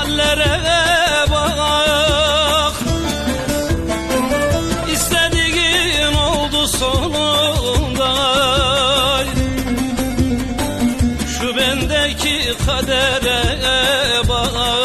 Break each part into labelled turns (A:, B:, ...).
A: hallere bak. İstediğin oldu sonunda. Şu bendeki kadere bak.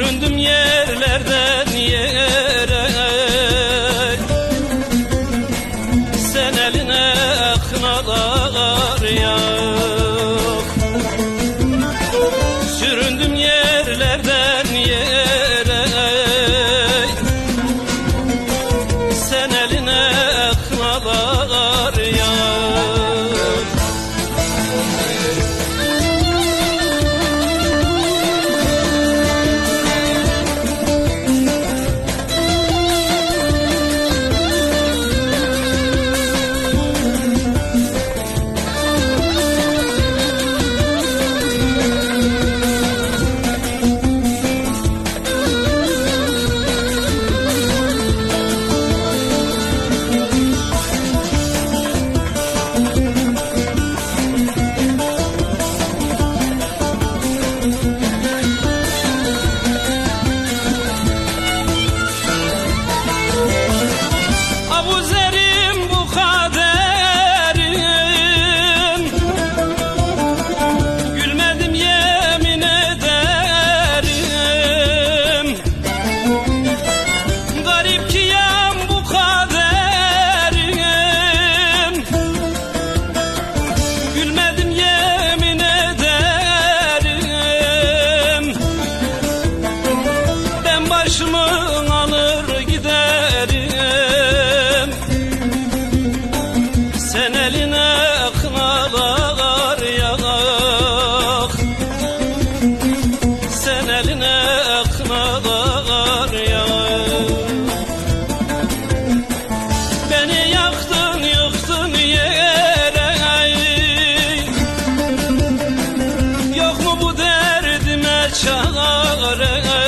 A: Süründüm yerlerden yere. Sen eline kınalar yak çare